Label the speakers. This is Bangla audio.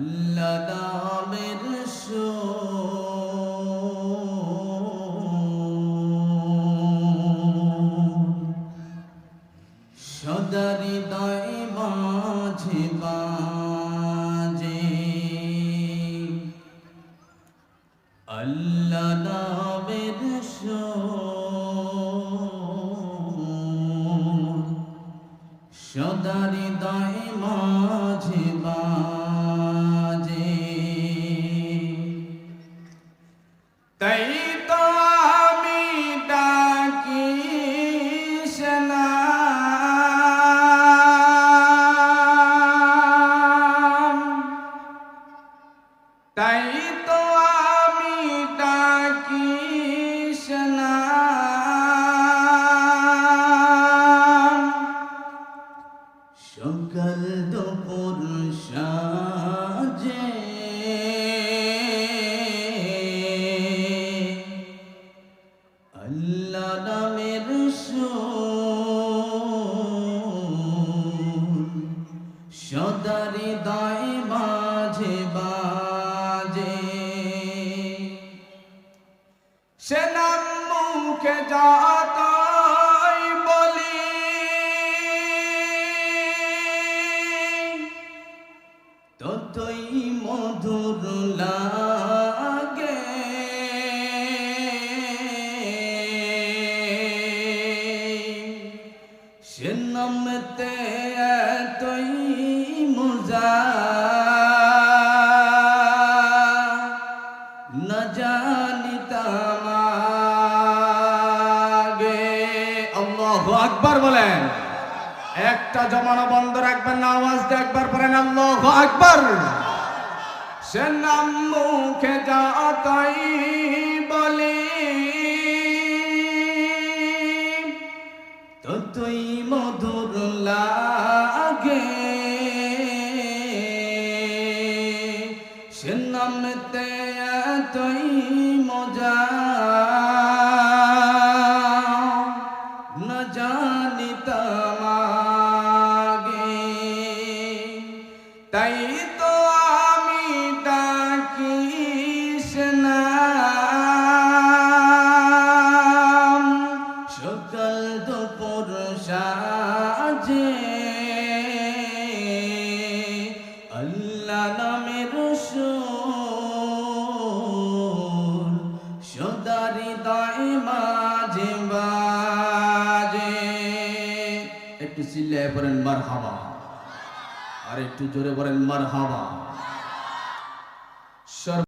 Speaker 1: আল্লাহ নামের সদারি দয় মাঝে বাজে আল্লাহ নামের সদারি দয় তাই তো আমি ডাকি সেনাম তাই তো আমি ডাকি সেনাম সকাল দুপুর সাজে দায় মাঝে বাজে। সে নাম মুখে যাত বলি। ততই মধুর লাগে ন বলেন। একটা জমানো বন্ধ রাখবেন না আওয়াজ দিয়ে একবার পড়েন, আল্লাহু আকবার। সে নাম মুখে যা তাই বলি। নামতে এতই মজা। ন জানিতাম আগে। তাই তো আমি ডাকি নাম সকাল দুপুর সাজে চিল্লায় পড়েন মার হাবা আর একটু জোরে বলেন মার হাবা